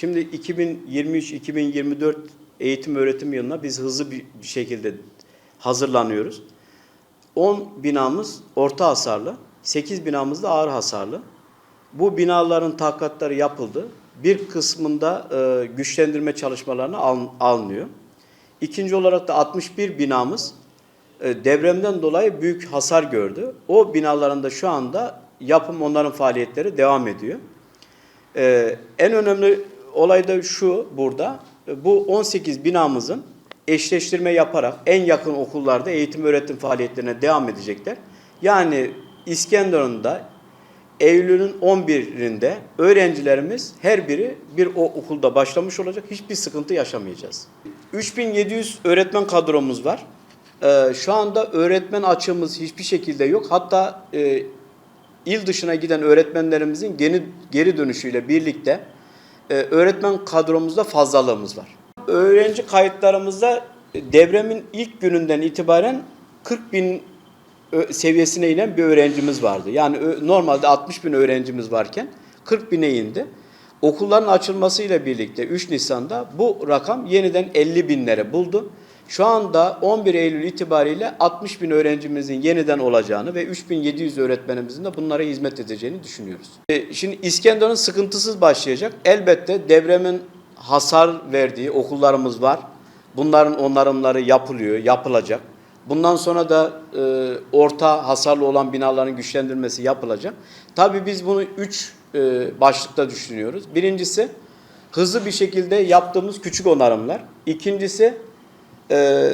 Şimdi 2023-2024 eğitim öğretim yılına biz hızlı bir şekilde hazırlanıyoruz. 10 binamız orta hasarlı, 8 binamız da ağır hasarlı. Bu binaların takatları yapıldı. Bir kısmında e, güçlendirme çalışmalarına al- alınıyor. İkinci olarak da 61 binamız e, depremden dolayı büyük hasar gördü. O binaların da şu anda yapım onların faaliyetleri devam ediyor. Ee, en önemli olay da şu burada. Bu 18 binamızın eşleştirme yaparak en yakın okullarda eğitim öğretim faaliyetlerine devam edecekler. Yani İskenderun'da Eylül'ün 11'inde öğrencilerimiz her biri bir o okulda başlamış olacak. Hiçbir sıkıntı yaşamayacağız. 3700 öğretmen kadromuz var. Ee, şu anda öğretmen açığımız hiçbir şekilde yok. Hatta e, il dışına giden öğretmenlerimizin geri, geri dönüşüyle birlikte öğretmen kadromuzda fazlalığımız var. Öğrenci kayıtlarımızda e, devremin ilk gününden itibaren 40 bin seviyesine inen bir öğrencimiz vardı. Yani normalde 60 bin öğrencimiz varken 40 bine indi. Okulların açılmasıyla birlikte 3 Nisan'da bu rakam yeniden 50 binlere buldu. Şu anda 11 Eylül itibariyle 60 bin öğrencimizin yeniden olacağını ve 3700 öğretmenimizin de bunlara hizmet edeceğini düşünüyoruz. E, Şimdi İskenderun sıkıntısız başlayacak. Elbette devremin hasar verdiği okullarımız var. Bunların onarımları yapılıyor, yapılacak. Bundan sonra da e, orta hasarlı olan binaların güçlendirmesi yapılacak. Tabii biz bunu üç e, başlıkta düşünüyoruz. Birincisi hızlı bir şekilde yaptığımız küçük onarımlar. İkincisi e,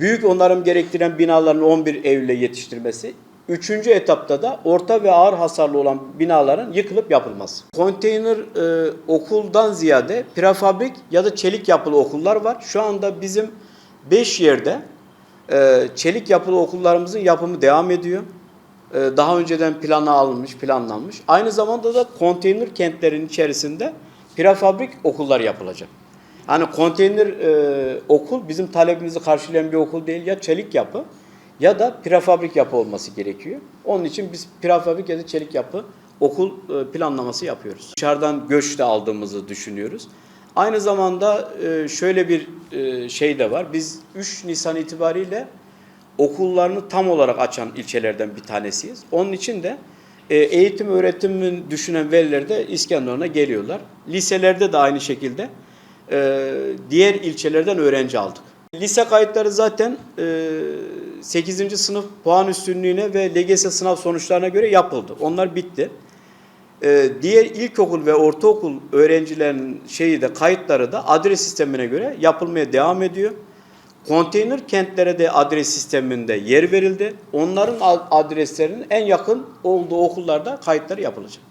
büyük onarım gerektiren binaların 11 Eylül'e yetiştirmesi. Üçüncü etapta da orta ve ağır hasarlı olan binaların yıkılıp yapılması. Konteyner e, okuldan ziyade prefabrik ya da çelik yapılı okullar var. Şu anda bizim 5 yerde e, çelik yapılı okullarımızın yapımı devam ediyor. E, daha önceden plana alınmış, planlanmış. Aynı zamanda da konteyner kentlerin içerisinde prefabrik okullar yapılacak. Yani konteyner e, okul bizim talebimizi karşılayan bir okul değil ya çelik yapı ya da prefabrik yapı olması gerekiyor. Onun için biz prefabrik ya da çelik yapı okul e, planlaması yapıyoruz. Dışarıdan göç de aldığımızı düşünüyoruz. Aynı zamanda e, şöyle bir e, şey de var. Biz 3 Nisan itibariyle okullarını tam olarak açan ilçelerden bir tanesiyiz. Onun için de e, eğitim öğretimin düşünen veliler de İskenderun'a geliyorlar. Liselerde de aynı şekilde e, diğer ilçelerden öğrenci aldık. Lise kayıtları zaten e, 8. sınıf puan üstünlüğüne ve LGS sınav sonuçlarına göre yapıldı. Onlar bitti. E, diğer ilkokul ve ortaokul öğrencilerinin şeyi de kayıtları da adres sistemine göre yapılmaya devam ediyor. Konteyner kentlere de adres sisteminde yer verildi. Onların ad- adreslerinin en yakın olduğu okullarda kayıtları yapılacak.